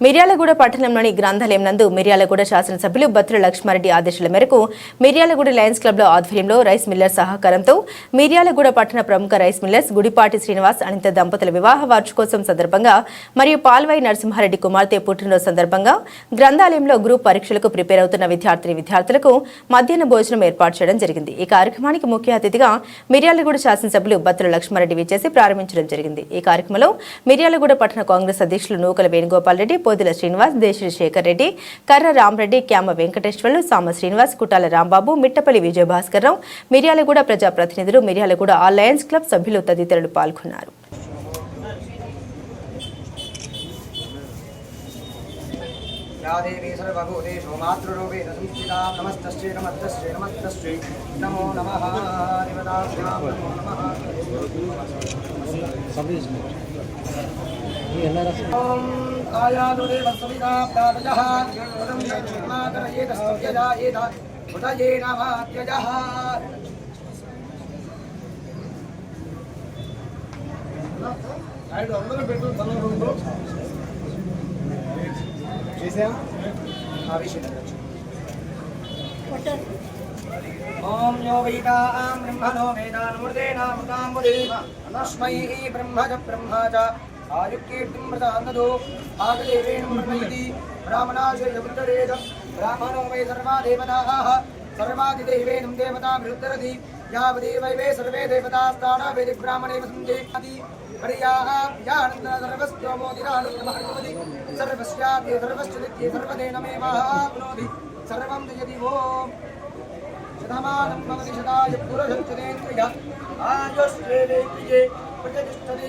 మిర్యాలగూడ పట్టణంలోని గ్రంథాలయం నందు మిర్యాలగూడ శాసనసభ్యులు బత్తుల లక్ష్మారెడ్డి ఆదేశాల మేరకు మిర్యాలగూడ లయన్స్ క్లబ్లో ఆధ్వర్యంలో రైస్ మిల్లర్ సహకారంతో మిర్యాలగూడ పట్టణ ప్రముఖ రైస్ మిల్లర్స్ గుడిపాటి శ్రీనివాస్ అనిత దంపతుల వివాహ వార్షికోత్సవం సందర్భంగా మరియు పాల్వాయి నరసింహారెడ్డి కుమార్తె పుట్టినరోజు సందర్భంగా గ్రంథాలయంలో గ్రూప్ పరీక్షలకు ప్రిపేర్ అవుతున్న విద్యార్థిని విద్యార్థులకు మధ్యాహ్న భోజనం ఏర్పాటు చేయడం జరిగింది. ఈ కార్యక్రమానికి ముఖ్య అతిథిగా మిర్యాలగూడ శాసనసభ్యులు బత్తుల లక్ష్మారెడ్డి విచ్చేసి ప్రారంభించడం జరిగింది. ఈ కార్యక్రమంలో మిర్యాలగూడ పట్టణ కాంగ్రెస్ అధ్యక్షులు నూకల వేణుగోపాల్ రెడ్డి పోదుల శ్రీనివాస్ దేశ్రీ శేఖర్ రెడ్డి కర్ర రామరెడ్డి క్యామ వెంకటేశ్వర్లు సామ శ్రీనివాస్ కుటాల రాంబాబు మిట్టపల్లి విజయభాస్కర్రావు మిర్యాలగూడ ప్రజాప్రతినిధులు మిర్యాలగూడ ఆలయన్స్ క్లబ్ సభ్యులు తదితరులు పాల్గొన్నారు. రాధేవేశ్వర భగవతే సోమాతృరూపే నమో నమో నమ नमो नमः ॐ आयानुदेव सविता प्रातयः उदं यज्ञमाकरयेत स्तुत्यजायेत उदये नमात्यजः ॐ यो वैतां ब्रह्मणो वेदानुमृतेनामृताम्बुदे तस्मै ब्रह्म च ब्रह्मा च आयुक्कीर्तिं मृतान्ददो आगदेवेन ब्रह्मयति ब्राह्मणाशयमुत्तरेद ब्राह्मणो ఆరుక్కీర్తిం మృతాందో ఆగదేవేణ మృణయతి బ్రాహ్మణాశయముత్తరేద బ్రాహ్మణో వై సర్వా దేవతాః సర్వాదిదేవేనం దేవతా మృద్ధరతి యావదేవైవే సర్వే దేవతాస్థానా వేది బ్రాహ్మణేవ సంతి పరియాః యానందన సర్వస్వమోదిరానుభవతి సర్వస్యాద్య సర్వస్వదిత్యే సర్వదేనమేవాప్నోతి సర్వం జయతి ఓం. శతమానం భవతి శతాయ పురుషం చనేంద్రియ ఆయోశ్రేణే ప్రియే ప్రతిష్టతే.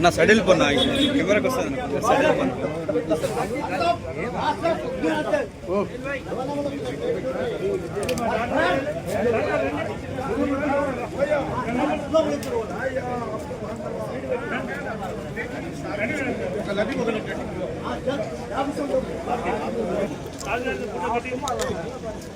వచ్చే వాళ్ళకి కుక్కలు పెట్టింది అది దీపని బలొచ్చురా రోజు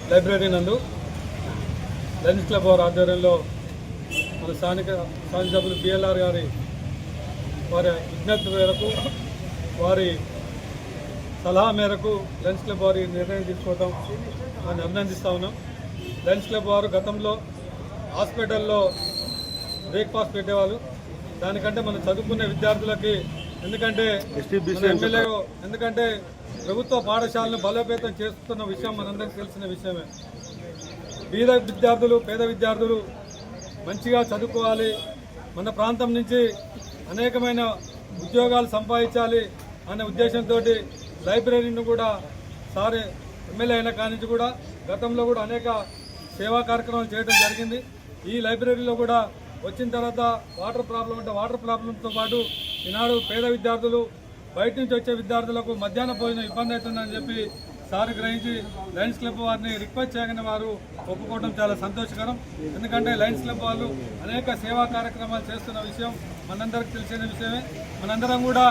లైబ్రరీ నందు లయన్స్ క్లబ్ వారి ఆధ్వర్యంలో మన స్థానిక స్థానిక సభ్యులు బిఎల్ఆర్ గారి వారి విజ్ఞప్తి మేరకు వారి సలహా మేరకు లయన్స్ క్లబ్ వారి నిర్ణయం తీసుకోవడం మనం అభినందిస్తా ఉన్నాం. లయన్స్ క్లబ్ వారు గతంలో హాస్పిటల్లో బ్రేక్ఫాస్ట్ పెట్టేవాళ్ళు. దానికంటే మనం చదువుకునే విద్యార్థులకి ఎందుకంటే ఎందుకంటే ప్రభుత్వ పాఠశాలను బలోపేతం చేస్తున్న విషయం మనందరికీ తెలిసిన విషయమే. బీద విద్యార్థులు పేద విద్యార్థులు మంచిగా చదువుకోవాలి. మన ప్రాంతం నుంచి అనేకమైన ఉద్యోగాలు సంపాదించాలి అనే ఉద్దేశంతో లైబ్రరీని కూడా సారి ఎమ్మెల్యే అయిన కాడి నుంచి కూడా గతంలో కూడా అనేక సేవా కార్యక్రమాలు చేయడం జరిగింది. ఈ లైబ్రరీలో కూడా వచ్చిన తర్వాత వాటర్ ప్రాబ్లం అంటే వాటర్ ప్రాబ్లంతో పాటు ఈనాడు పేద విద్యార్థులు బయట నుంచి వచ్చే విద్యార్థులకు మధ్యాహ్న భోజనం ఇబ్బంది అవుతుందని చెప్పి సార్ గ్రహించి లయన్స్ క్లబ్ వారిని రిక్వెస్ట్ చేయగానే వారు ఒప్పుకోవడం చాలా సంతోషకరం. ఎందుకంటే లయన్స్ క్లబ్ వాళ్ళు అనేక సేవా కార్యక్రమాలు చేస్తున్న విషయం మనందరికి తెలిసిన విషయమే. మనందరం కూడా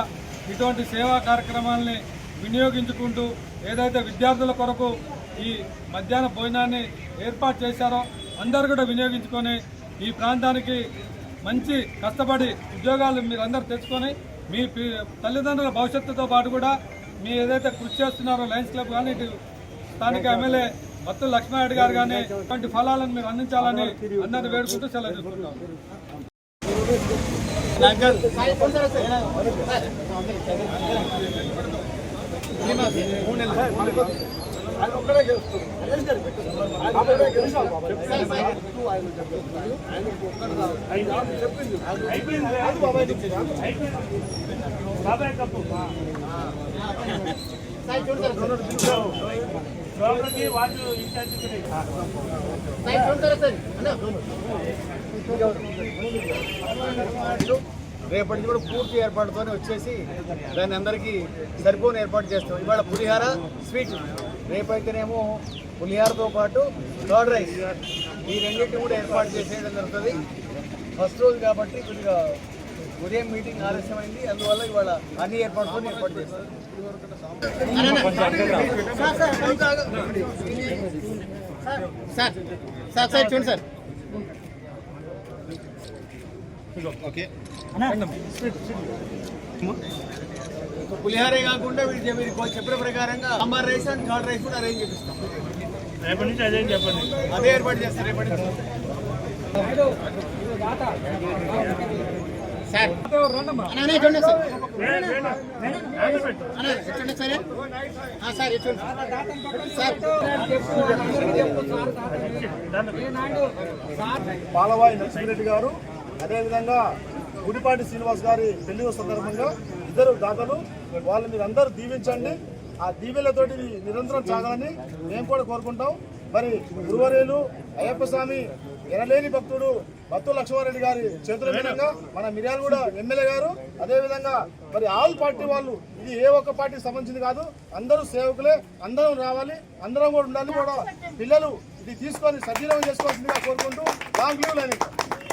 ఇటువంటి సేవా కార్యక్రమాలని వినియోగించుకుంటూ ఏదైతే విద్యార్థుల కొరకు ఈ మధ్యాహ్న భోజనాన్ని ఏర్పాటు చేశారో అందరు కూడా వినియోగించుకొని ఈ ప్రాంతానికి మంచి కష్టపడి ఉద్యోగాలు మీరు అందరు తెచ్చుకొని మీ తల్లిదండ్రుల భవిష్యత్తుతో పాటు కూడా మీ ఏదైతే కృషి చేస్తున్నారో లయన్స్ క్లబ్ కానీ ఇటు స్థానిక ఎమ్మెల్యే మొత్తం లక్ష్మారెడ్డి గారు కానీ ఇటువంటి ఫలాలను మీరు అందించాలని అందరిని వేడుకుంటూ సెలవు తీసుకుంటాం. అయిపోయింది అయిపోయింది బాబాయ్ కప్పు లోపలికి వాళ్ళు ఇన్ఛార్జ్ రేపటి నుంచి కూడా పూర్తి ఏర్పాటుతోనే వచ్చేసి దాన్ని అందరికీ సరిపోని ఏర్పాటు చేస్తాం. ఇవాళ పులిహార స్వీట్. రేపైతేనేమో పులిహారతో పాటు కర్డ్ రైస్. ఈ రెండింటిని కూడా ఏర్పాటు చేసేయడం జరుగుతుంది. ఫస్ట్ రోజు కాబట్టి కొద్దిగా ఉదయం మీటింగ్ ఆలస్యమైంది. అందువల్ల ఇవాళ అన్ని ఏర్పాటుతో ఏర్పాటు చేస్తాం. సార్ సార్ చూడండి సార్. పులిహారే కాకుండా మీరు చెప్పిన ప్రకారంగా sambar rice and curd rice కూడా అరేంజ్ చేపిస్తాం. రేపటి నుంచి అదే చెప్పండి. అదే ఏర్పాటు చేస్తారు రేపటి పాలవాయి నరసింహారెడ్డి గారు అదేవిధంగా గుడిపాటి శ్రీనివాస్ గారి పెళ్ళి సందర్భంగా ఇద్దరు దాతలు వాళ్ళు మీరు అందరూ దీవించండి. ఆ దీవెలతోటి నిరంతరం సాగాలని మేము కూడా కోరుకుంటాం. మరి గురువరేలు అయ్యప్ప స్వామి ఎనలేని భక్తుడు భక్తు లక్ష్మారెడ్డి గారి చేతుల మీదుగా మన మిర్యాలగూడ ఎమ్మెల్యే గారు అదేవిధంగా మరి ఆల్ పార్టీ వాళ్ళు ఇది ఏ ఒక్క పార్టీకి సంబంధించింది కాదు అందరూ సేవకులే అందరం రావాలి అందరం కూడా ఉండాలి కూడా పిల్లలు ఇది తీసుకొని సద్వినియోగం చేసుకోవాల్సిందిగా కోరుకుంటూ లాంగ్ లీవ్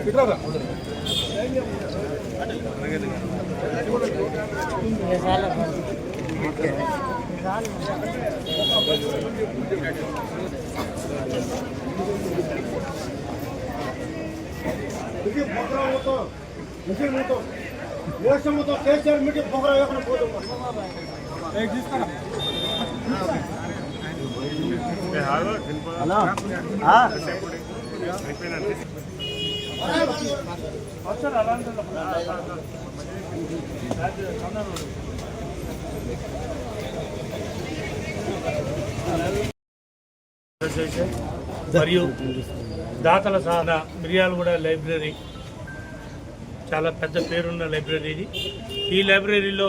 ఇట్లా ఇది పొగరా మొత్తం. మిషన్ మొత్తం. దేశం మొత్తం కేసీఆర్ మీటింగ్ పొగరా వేయకుండా పోతుంది మరియు దాతల సాధన మిర్యాలగూడ లైబ్రరీ చాలా పెద్ద పేరున్న లైబ్రరీ ఇది. ఈ లైబ్రరీలో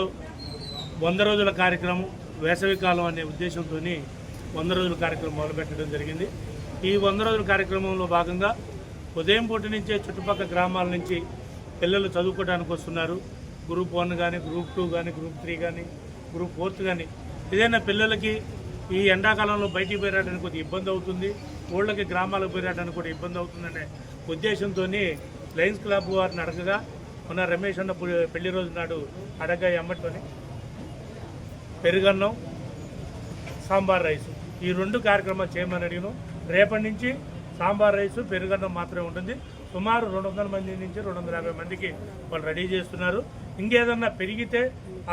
వంద రోజుల కార్యక్రమం వేసవికాలం అనే ఉద్దేశంతో వంద రోజుల కార్యక్రమం మొదలుపెట్టడం జరిగింది. ఈ వంద రోజుల కార్యక్రమంలో భాగంగా ఉదయం పూట నుంచే చుట్టుపక్కల గ్రామాల నుంచి పిల్లలు చదువుకోవడానికి వస్తున్నారు. గ్రూప్ వన్ కానీ గ్రూప్ టూ కానీ గ్రూప్ త్రీ కానీ గ్రూప్ ఫోర్త్ కానీ ఏదైనా పిల్లలకి ఈ ఎండాకాలంలో బయటికి పోయడానికి కొద్దిగా ఇబ్బంది అవుతుంది. ఊళ్ళకి గ్రామాలకు పోయేటానికి కూడా ఇబ్బంది అవుతుందనే ఉద్దేశంతో లయన్స్ క్లబ్ వారిని అడగగా మొన్న రమేష్ అన్న పెళ్ళి రోజు నాడు అడగగా ఎమ్మటోని పెరుగన్నం సాంబార్ రైస్. ఈ రెండు కార్యక్రమాలు చేయమని అడిగినాం రేపటి నుంచి సాంబార్ రైస్ పెరుగన్నం మాత్రమే ఉంటుంది. సుమారు రెండు వందల మంది నుంచి రెండు వందల యాభై మందికి వాళ్ళు రెడీ చేస్తున్నారు. ఇంకేదన్నా పెరిగితే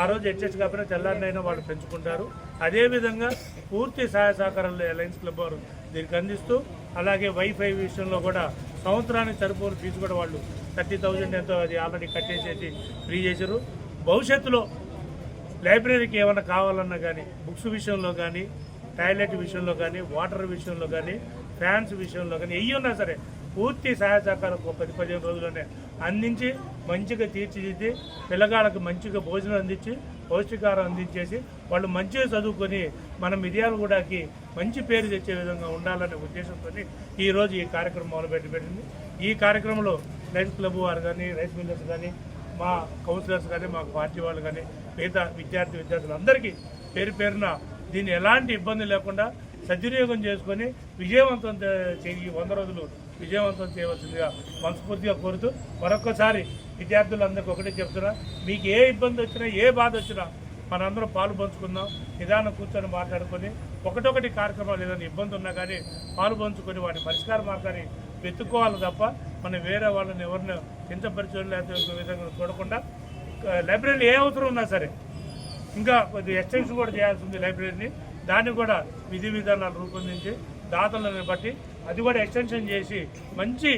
ఆ రోజు అడ్జస్ట్ కాకపోయినా తెల్లారినైనా వాళ్ళు పెంచుకుంటారు. అదేవిధంగా పూర్తి సహాయ సహకారాలు లయన్స్ క్లబ్ వారు దీనికి అందిస్తూ అలాగే వైఫై విషయంలో కూడా సంవత్సరానికి సరిపోని ఫీజు కూడా వాళ్ళు థర్టీ థౌజండ్ ఎంతో అది ఆల్రెడీ కట్టేసేసి ఫ్రీ చేశారు. భవిష్యత్తులో లైబ్రరీకి ఏమైనా కావాలన్నా కానీ బుక్స్ విషయంలో కానీ టాయిలెట్ విషయంలో కానీ వాటర్ విషయంలో కానీ ఫ్యాన్స్ విషయంలో కానీ ఎయ్యి ఉన్నా సరే పూర్తి సహాయ సహకారం ఒక పది పదిహేను రోజుల్లోనే అందించి మంచిగా తీర్చిదిద్ది పిల్లగాళ్ళకి మంచిగా భోజనం అందించి పౌష్టికారం అందించేసి వాళ్ళు మంచిగా చదువుకొని మన మిర్యాలగూడకి మంచి పేరు తెచ్చే విధంగా ఉండాలనే ఉద్దేశంతో ఈరోజు ఈ కార్యక్రమం మొదలుపెట్టి పెట్టింది ఈ కార్యక్రమంలో రైస్ క్లబ్ వారు కానీ రైస్ మిల్లర్స్ కానీ మా కౌన్సిలర్స్ కానీ మా పార్టీ వాళ్ళు కానీ మిగతా విద్యార్థి విద్యార్థులందరికీ పేరు పేరున దీన్ని ఎలాంటి ఇబ్బంది లేకుండా సద్వినియోగం చేసుకొని విజయవంతం చేయి వంద రోజులు విజయవంతం చేయవలసిందిగా మనస్ఫూర్తిగా కోరుతూ మరొక్కసారి విద్యార్థులందరికీ ఒకటే చెప్తున్నా మీకు ఏ ఇబ్బంది వచ్చినా ఏ బాధ వచ్చినా మనందరం పాలు పంచుకుందాం నిదానం కూర్చొని మాట్లాడుకొని ఒకటొకటి కార్యక్రమాలు ఏదైనా ఇబ్బంది ఉన్నా కానీ పాలు పంచుకొని వాటి పరిష్కార మార్గాన్ని వెతుక్కోవాలి తప్ప మనం వేరే వాళ్ళని ఎవరిని పరిచయం లేకపోతే ఇంకో విధంగా చూడకుండా లైబ్రరీలో ఏ అవసరం ఉన్నా సరే ఇంకా కొద్దిగా ఎక్స్టెన్షన్ కూడా చేయాల్సి ఉంది లైబ్రరీని. దాన్ని కూడా విధి విధానాలు రూపొందించి దాతలను బట్టి అది కూడా ఎక్స్టెన్షన్ చేసి మంచి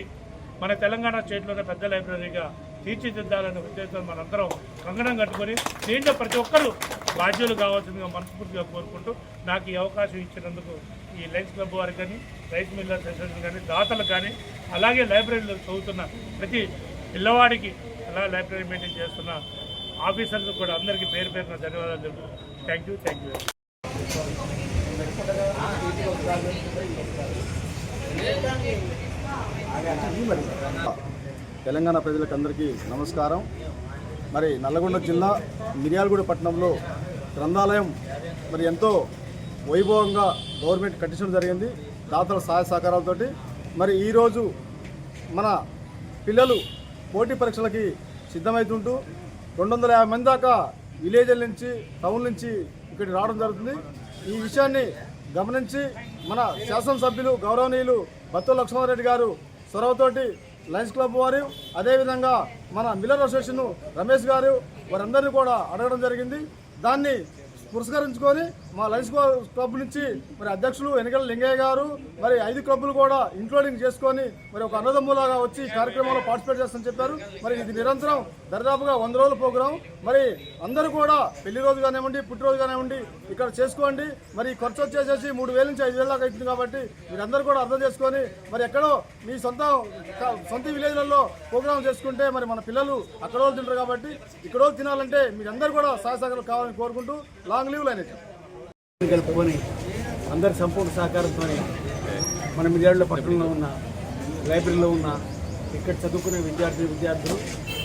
మన తెలంగాణ స్టేట్లోనే పెద్ద లైబ్రరీగా తీర్చిదిద్దాలనే ఉద్దేశం మనందరం కంగణం కట్టుకొని దీంట్లో ప్రతి ఒక్కరూ బాధ్యులు కావాల్సిందిగా మనస్ఫూర్తిగా కోరుకుంటూ నాకు ఈ అవకాశం ఇచ్చినందుకు ఈ లైన్స్ క్లబ్ వారికి కానీ రైస్ మిల్లర్ అసోసియేషన్ కానీ దాతలు కానీ అలాగే లైబ్రరీలో చదువుతున్న ప్రతి పిల్లవాడికి అలా లైబ్రరీ మెయింటైన్ చేస్తున్న ఆఫీసర్స్ కూడా అందరికీ పేరు పేరున ధన్యవాదాలు తెలుపు thank you thank you. Telangana ప్రజలకందరికీ నమస్కారం. మరి నల్లగొండ జిల్లా మిర్యాలగూడ పట్టణంలో గ్రంథాలయం మరి ఎంతో వైభవంగా గవర్నమెంట్ కట్టించడం జరిగింది దాతల సహాయ సహకారాలతోటి. మరి ఈరోజు మన పిల్లలు పోటీ పరీక్షలకి సిద్ధమవుతుంటూ రెండు వందల యాభై మంది దాకా విలేజ్ల నుంచి టౌన్ నుంచి ఇక్కడికి రావడం జరుగుతుంది. ఈ విషయాన్ని గమనించి మన శాసనసభ్యులు గౌరవనీయులు బత్తు లక్ష్మారెడ్డి గారు చొరవతోటి లయన్స్ క్లబ్ వారు అదేవిధంగా మన మిల్లర్ అసోసియేషన్ రమేష్ గారు వారందరినీ కూడా అడగడం జరిగింది. దాన్ని పురస్కరించుకొని మా లయన్స్ క్లబ్ నుంచి మరి అధ్యక్షులు ఎన్నికల లింగయ్య గారు మరి ఐదు క్లబ్లు కూడా ఇంక్లూడింగ్ చేసుకొని మరి ఒక అన్నదమ్ములాగా వచ్చి కార్యక్రమంలో పార్టిసిపేట్ చేస్తామని చెప్పారు. మరి ఇది నిరంతరం దరిదాపుగా వంద రోజుల ప్రోగ్రాం మరి అందరూ కూడా పెళ్ళి రోజు కానివ్వండి పుట్టినరోజు కానివ్వండి ఇక్కడ చేసుకోండి. మరి ఖర్చు వచ్చేసేసి మూడు వేల నుంచి ఐదు వేల దాకా అవుతుంది కాబట్టి మీరందరూ కూడా అర్థం చేసుకొని మరి ఎక్కడో మీ సొంత సొంత విలేజ్లలో ప్రోగ్రాం చేసుకుంటే మరి మన పిల్లలు అక్కడ తింటారు కాబట్టి ఇక్కడ తినాలంటే మీరందరూ కూడా సహాయ సహకారాలు కావాలని కోరుకుంటూ లాంగ్ లీవ్ లైన్ కలుపుకొని అందరి సంపూర్ణ సహకారంతో మన మిర్యాడుల పట్టణంలో ఉన్న లైబ్రరీలో ఉన్న ఇక్కడ చదువుకునే విద్యార్థి విద్యార్థులు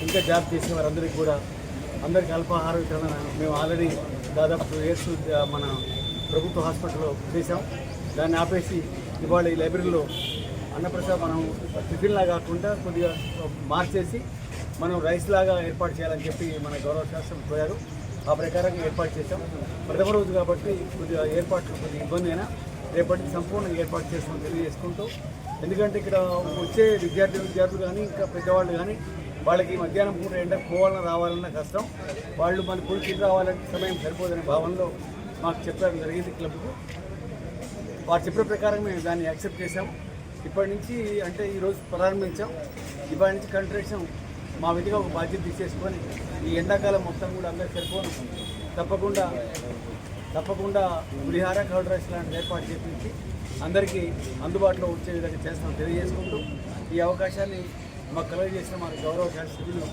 ఇంకా జాబ్ చేసిన వారందరికీ కూడా అందరికీ అల్పాహార వితరణ మేము ఆల్రెడీ దాదాపు టూ ఇయర్స్ మన ప్రభుత్వ హాస్పిటల్లో చేసాం దాన్ని ఆపేసి ఇవాళ ఈ లైబ్రరీలో అన్నప్రసాద్ మనం టిఫిన్లా కాకుండా కొద్దిగా మార్చేసి మనం రైస్ లాగా ఏర్పాటు చేయాలని చెప్పి మన గౌరవ శాస్త్రం పోయారు ఆ ప్రకారంగా ఏర్పాటు చేశాం. ప్రథమ రోజు కాబట్టి కొద్దిగా ఏర్పాట్లు కొద్దిగా ఇబ్బంది అయినా రేపటికి సంపూర్ణంగా ఏర్పాటు చేసుకుని తెలియజేసుకుంటూ ఎందుకంటే ఇక్కడ వచ్చే విద్యార్థి విద్యార్థులు కానీ ఇంకా పెద్దవాళ్ళు కానీ వాళ్ళకి మధ్యాహ్నం పూట ఎండకు పోవాలన్నా రావాలన్నా కష్టం. వాళ్ళు మన పులికి రావాలంటే సమయం సరిపోదనే భావనలో మాకు చెప్పడం జరిగింది క్లబ్కు. వారు చెప్పిన ప్రకారం మేము దాన్ని యాక్సెప్ట్ చేసాము ఇప్పటి నుంచి అంటే ఈరోజు ప్రారంభించాం. ఇప్పటి నుంచి కంట్రాక్షన్ మా విధిగా ఒక బాధ్యత తీసేసుకొని ఈ ఎండాకాలం మొత్తం కూడా అందరూ సరిపోను తప్పకుండా తప్పకుండా పులిహార కర్డ్ రైస్ లాంటిది ఏర్పాటు చేపించి అందరికీ అందుబాటులో వచ్చే విధంగా చేస్తాం తెలియజేసుకుంటూ ఈ అవకాశాన్ని మాకు కలగజేసిన మా గౌరవ శాస్త్రులు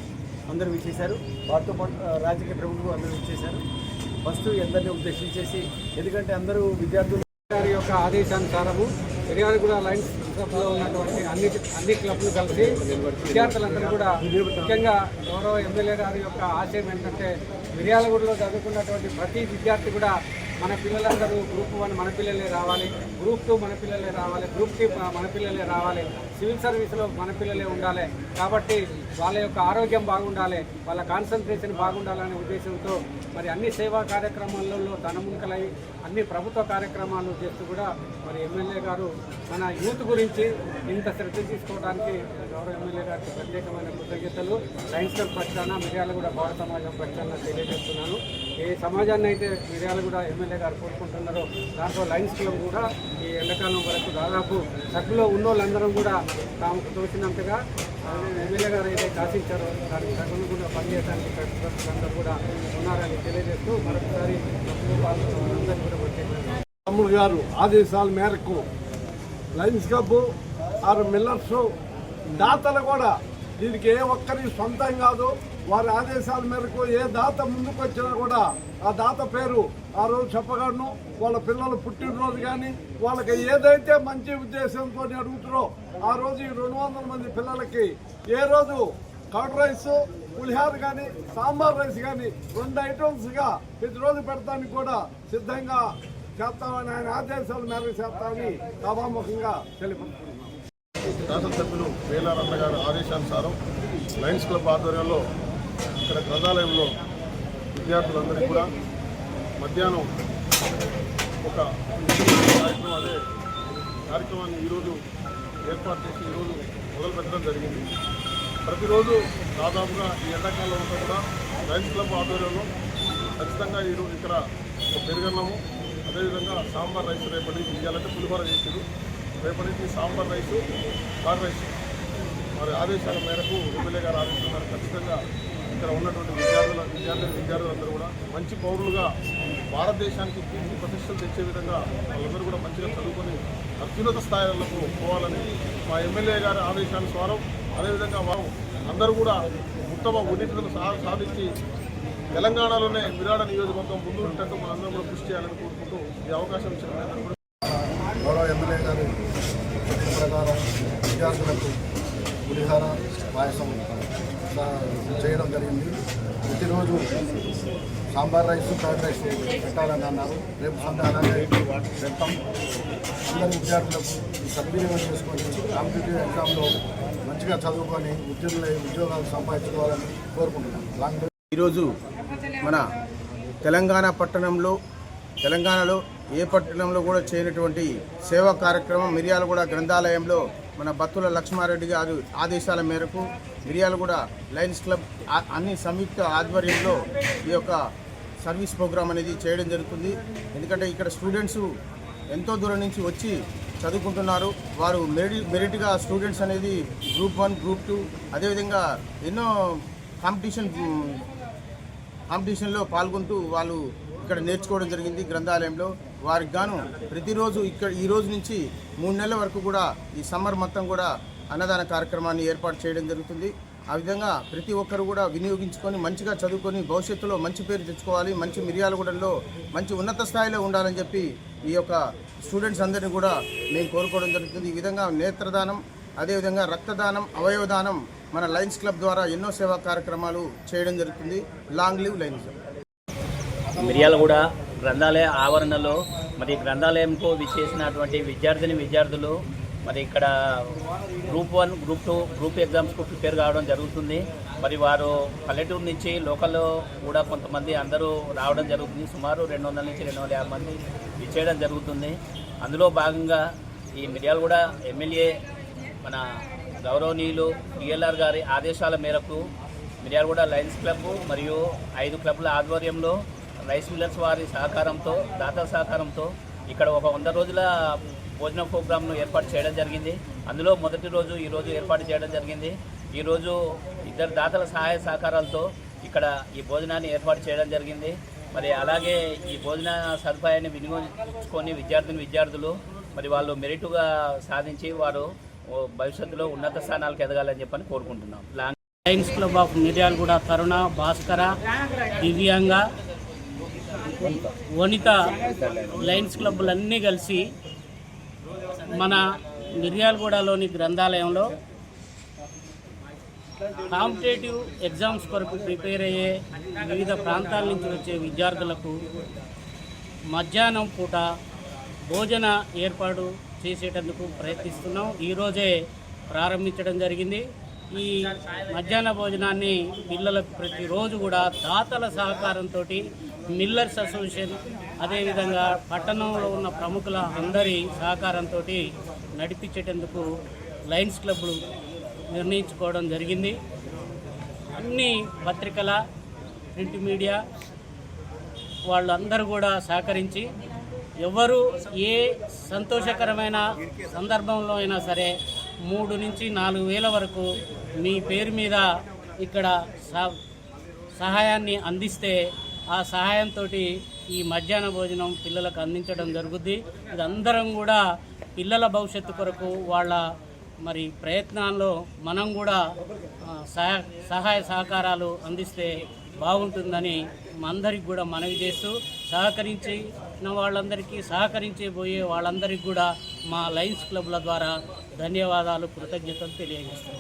అందరూ విచ్చేశారు. వారితో పాటు రాజకీయ ప్రముఖులు అందరూ విచ్చేశారు. ఫస్ట్ అందరినీ ఉద్దేశించేసి ఎందుకంటే అందరూ విద్యార్థులు గారి యొక్క ఆదేశానుసారము కూడా లైన్స్ క్లబ్లో ఉన్నటువంటి అన్ని అన్ని క్లబ్లు కలిసి విద్యార్థులందరూ కూడా ముఖ్యంగా గౌరవ ఎమ్మెల్యే గారి యొక్క ఆశయం ఏంటంటే మిర్యాలగూడలో చదువుకున్నటువంటి ప్రతి విద్యార్థి కూడా మన పిల్లలందరూ గ్రూప్ వన్ మన పిల్లలే రావాలి గ్రూప్ టూ మన పిల్లలే రావాలి గ్రూప్ త్రీ మన పిల్లలే రావాలి. సివిల్ సర్వీస్లో మన పిల్లలే ఉండాలి. కాబట్టి వాళ్ళ యొక్క ఆరోగ్యం బాగుండాలి వాళ్ళ కాన్సన్ట్రేషన్ బాగుండాలనే ఉద్దేశంతో మరి అన్ని సేవా కార్యక్రమాలలో తనమునకలై అన్ని ప్రభుత్వ కార్యక్రమాలు చేస్తూ కూడా మరి ఎమ్మెల్యే గారు మన యూత్ గురించి ఇంత శ్రద్ధ తీసుకోవడానికి గౌరవ ఎమ్మెల్యే గారికి ప్రత్యేకమైన కృతజ్ఞతలు. సైన్స్ క్లబ్ పక్షాన మిర్యాలగూడ పౌర సమాజం పక్షాన తెలియజేస్తున్నాను. ఏ సమాజాన్ని అయితే మిర్యాలగూడ ఎమ్మెల్యే గారు కోరుకుంటున్నారో దాంట్లో లైన్స్ క్లబ్ కూడా ఈ ఎండాకాలం వరకు దాదాపు సభ్యులో ఉన్న వాళ్ళందరం కూడా తాముకు తోచినంతగా ఎమ్మెల్యే గారు అయితే ఆశించారో దానికి తగులుకుండా పనిచేయడానికి అందరూ కూడా ఉన్నారని తెలియజేస్తూ మరొకసారి అందరికీ కూడా ప్రత్యేకంగా తమ్ముడు గారు ఆదేశాల మేరకు లయన్స్ క్లబ్ ఆరు మిల్లర్స్ దాతలు కూడా దీనికి ఏ ఒక్కరి సొంతం కాదు. వారి ఆదేశాల మేరకు ఏ దాత ముందుకు వచ్చినా కూడా ఆ దాత పేరు ఆ రోజు చెప్పగలను. వాళ్ళ పిల్లల పుట్టినరోజు కానీ వాళ్ళకి ఏదైతే మంచి ఉద్దేశంతో అడుగుతారో ఆ రోజు ఈ రెండు వందల మంది పిల్లలకి ఏ రోజు కర్డ్ రైస్ పులిహార కానీ సాంబార్ రైస్ కానీ రెండు ఐటమ్స్గా ప్రతిరోజు పెడతానికి కూడా సిద్ధంగా చేస్తామని ఆయన ఆదేశాల మేరకు చేస్తామని సభాముఖంగా తెలుపుతున్నాను శాసనసభ్యులు వేలారన్న గారి ఆదేశానుసారం లయన్స్ క్లబ్ ఆధ్వర్యంలో ఇక్కడ గ్రంథాలయంలో విద్యార్థులందరికీ కూడా మధ్యాహ్నం ఒక కార్యక్రమం అదే కార్యక్రమాన్ని ఈరోజు ఏర్పాటు చేసి ఈరోజు మొదలు పెట్టడం జరిగింది. ప్రతిరోజు దాదాపుగా ఈ ఎండాకాలంలో అంతా కూడా లయన్స్ క్లబ్ ఆధ్వర్యంలో ఖచ్చితంగా ఈరోజు ఇక్కడ ఒక పెరుగన్నము అదేవిధంగా సాంబార్ రైస్ రేపటి నుంచి ఇవ్వాలంటే పులిహోర చేసారు రేపటి నుంచి సాంబార్ రైస్ కార్ రైస్. మరి ఆదేశాల మేరకు ఎమ్మెల్యే గారు ఆదేశిస్తున్నారు. ఖచ్చితంగా ఇక్కడ ఉన్నటువంటి విద్యార్థుల విద్యార్థులు విద్యార్థులందరూ కూడా మంచి పౌరులుగా భారతదేశానికి కీర్తి ప్రతిష్టలు తెచ్చే విధంగా వాళ్ళందరూ కూడా మంచిగా చదువుకొని అత్యున్నత స్థాయిలకు పోవాలని మా ఎమ్మెల్యే గారి ఆదేశానుసారం అదేవిధంగా వారు అందరూ కూడా ఉత్తమ ఉన్నతులను సా- సాధించి తెలంగాణలోనే విరాడ నియోజకవర్గం ముందు ఉండటం మనందరం కూడా కృషి చేయాలని కోరుకుంటూ ఈ అవకాశం ఇచ్చిన మీ అందరికీ కూడా గౌరవ ఎమ్మెల్యే గారి సూచన ప్రకారం విద్యార్థులకు పులిహార పాయసం స- చేయడం జరిగింది. ప్రతిరోజు సాంబార్ రైస్ ఫ్రైడ్ రైస్ పెట్టాలని అన్నారు. రేపు సండే అలాగే పెడతాం. అందరి విద్యార్థులకు సద్వినియోగం చేసుకొని కాంపిటేటివ్ ఎగ్జామ్లో మంచిగా చదువుకొని ఉద్యోగులు ఉద్యోగాలు సంపాదించుకోవాలని కోరుకుంటున్నాను లాంగ్ ఈరోజు మన తెలంగాణ పట్టణంలో తెలంగాణలో ఏ పట్టణంలో కూడా చేయనటువంటి సేవా కార్యక్రమం మిర్యాలగూడ గ్రంథాలయంలో మన బత్తుల లక్ష్మారెడ్డి గారు ఆదేశాల మేరకు మిర్యాలగూడ లయన్స్ క్లబ్ అన్ని సంయుక్త ఆధ్వర్యంలో ఈ యొక్క సర్వీస్ ప్రోగ్రామ్ అనేది చేయడం జరుగుతుంది. ఎందుకంటే ఇక్కడ స్టూడెంట్స్ ఎంతో దూరం నుంచి వచ్చి చదువుకుంటున్నారు. వారు మెరి మెరిట్గా స్టూడెంట్స్ అనేది గ్రూప్ వన్ గ్రూప్ టూ అదేవిధంగా ఎన్నో కాంపిటీషన్ కాంపిటీషన్లో పాల్గొంటూ వాళ్ళు ఇక్కడ నేర్చుకోవడం జరిగింది గ్రంథాలయంలో. వారికి గాను ప్రతిరోజు ఇక్కడ ఈ రోజు నుంచి మూడు నెలల వరకు కూడా ఈ సమ్మర్ మొత్తం కూడా అన్నదాన కార్యక్రమాన్ని ఏర్పాటు చేయడం జరుగుతుంది. ఆ విధంగా ప్రతి ఒక్కరు కూడా వినియోగించుకొని మంచిగా చదువుకొని భవిష్యత్తులో మంచి పేరు తెచ్చుకోవాలి మంచి మిర్యాలగూడెంలో మంచి ఉన్నత స్థాయిలో ఉండాలని చెప్పి ఈ యొక్క స్టూడెంట్స్ అందరినీ కూడా మేము కోరుకోవడం జరుగుతుంది. ఈ విధంగా నేత్రదానం అదేవిధంగా రక్తదానం అవయవదానం మన లయన్స్ క్లబ్ ద్వారా ఎన్నో సేవా కార్యక్రమాలు చేయడం జరుగుతుంది. Long leave Lions. మిర్యాలగూడ గ్రంథాలయ ఆవరణలో మరి గ్రంథాలయంకు విచ్చేసినటువంటి విద్యార్థిని విద్యార్థులు మరి ఇక్కడ group one group two group ఎగ్జామ్స్కు prepare కావడం జరుగుతుంది. మరి వారు పల్లెటూరు నుంచి లోకల్లో కూడా కొంతమంది అందరూ రావడం జరుగుతుంది. సుమారు రెండు వందల నుంచి రెండు వందల యాభై మంది విచ్చేయడం జరుగుతుంది. అందులో భాగంగా ఈ మిర్యాలగూడ ఎమ్మెల్యే మన గౌరవనీయులు డిఎల్ఆర్ గారి ఆదేశాల మేరకు మిర్యాలగూడ లయన్స్ క్లబ్ మరియు ఐదు క్లబ్ల ఆధ్వర్యంలో రైస్ మిల్లర్స్ వారి సహకారంతో దాతల సహకారంతో ఇక్కడ ఒక వంద రోజుల భోజన ప్రోగ్రామ్ను ఏర్పాటు చేయడం జరిగింది. అందులో మొదటి రోజు ఈరోజు ఏర్పాటు చేయడం జరిగింది. ఈరోజు ఇద్దరు దాతల సహాయ సహకారాలతో ఇక్కడ ఈ భోజనాన్ని ఏర్పాటు చేయడం జరిగింది. మరి అలాగే ఈ భోజన సదుపాయాన్ని వినియోగించుకొని విద్యార్థిని విద్యార్థులు మరి వాళ్ళు మెరిటుగా సాధించి వారు భవిష్యత్తులో ఉన్నత స్థానాలకు ఎదగాలని చెప్పని కోరుకుంటున్నాం. Long Lions club of Miryalaguda Taruna Bhaskara Divyanga Vanitha Lions క్లబ్లన్నీ కలిసి మన మిర్యాలగూడలోని గ్రంథాలయంలో కాంపిటేటివ్ ఎగ్జామ్స్ కొరకు ప్రిపేర్ అయ్యే వివిధ ప్రాంతాల నుంచి వచ్చే విద్యార్థులకు మధ్యాహ్నం పూట భోజన ఏర్పాటు చేసేటందుకు ప్రయత్నిస్తున్నాం. ఈరోజే ప్రారంభించడం జరిగింది. ఈ మధ్యాహ్న భోజనాన్ని పిల్లలకు ప్రతిరోజు కూడా దాతల సహకారంతో మిల్లర్స్ అసోసియేషన్ అదేవిధంగా పట్టణంలో ఉన్న ప్రముఖుల అందరి సహకారంతో నడిపించేటందుకు లయన్స్ క్లబ్లు నిర్ణయించుకోవడం జరిగింది. అన్ని పత్రికల ప్రింట్ మీడియా వాళ్ళందరూ కూడా సహకరించి ఎవరు ఏ సంతోషకరమైన సందర్భంలో అయినా సరే మూడు నుంచి నాలుగు వేల వరకు మీ పేరు మీద ఇక్కడ సహ- సహాయాన్ని అందిస్తే ఆ సహాయంతో ఈ మధ్యాహ్న భోజనం పిల్లలకు అందించడం జరుగుద్ది. ఇదందరం అందరం కూడా పిల్లల భవిష్యత్తు కొరకు వాళ్ళ మరి ప్రయత్నాల్లో మనం కూడా సహాయ సహకారాలు అందిస్తే బాగుంటుందని అందరికి కూడా మనవి చేస్తూ సహకరించిన వాళ్ళందరికీ సహకరించబోయే వాళ్ళందరికీ కూడా మా లయన్స్ క్లబ్ల ద్వారా ధన్యవాదాలు కృతజ్ఞతలు తెలియజేస్తాను